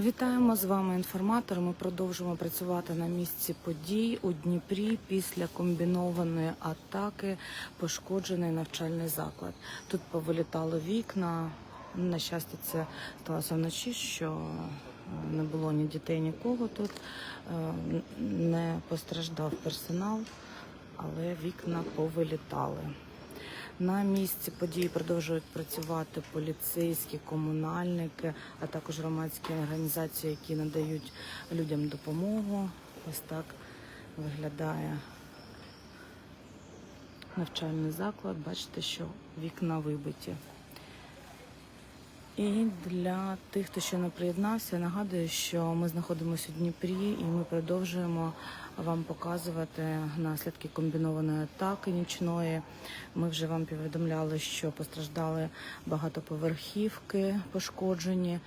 Вітаємо з вами інформатор. Ми продовжуємо працювати на місці подій у Дніпрі після комбінованої атаки. Пошкоджений навчальний заклад. Тут повилітало вікна. На щастя, це сталося вночі, що е, не було ні дітей, нікого тут. Е, Не постраждав персонал, але вікна повилітали. На місці події продовжують працювати поліцейські, комунальники, а також громадські організації, які надають людям допомогу. Ось так виглядає навчальний заклад. Бачите, що вікна вибиті. І для тих, хто ще не приєднався, нагадую, що ми знаходимося у Дніпрі і ми продовжуємо вам показувати наслідки комбінованої атаки нічної. Ми вже вам повідомляли, що постраждали багатоповерхівки, пошкоджені,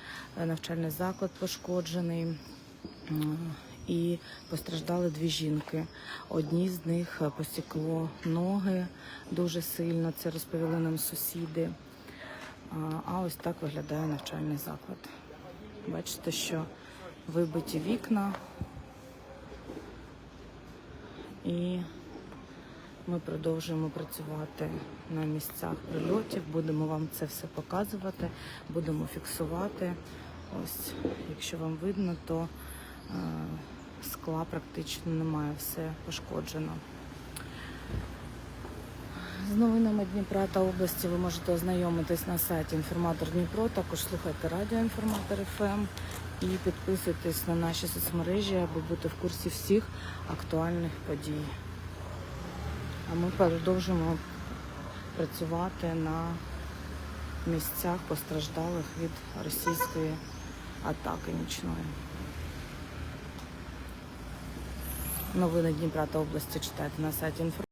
навчальний заклад пошкоджений. І постраждали дві жінки. Одній з них посікло ноги дуже сильно. Це розповіли нам сусіди. А- ось так виглядає навчальний заклад. Бачите, що вибиті вікна. І ми продовжуємо працювати на місцях прильотів. Будемо вам це все показувати, будемо фіксувати. Ось, якщо вам видно, то е, скла практично немає, все пошкоджено. З новинами Дніпра та області ви можете ознайомитись на сайті Інформатор Дніпро. Також слухайте радіо Інформатор ФМ і підписуйтесь на наші соцмережі, аби бути в курсі всіх актуальних подій. А ми продовжуємо працювати на місцях постраждалих від російської атаки нічної. Новини Дніпра та області читайте на сайті Інформатор.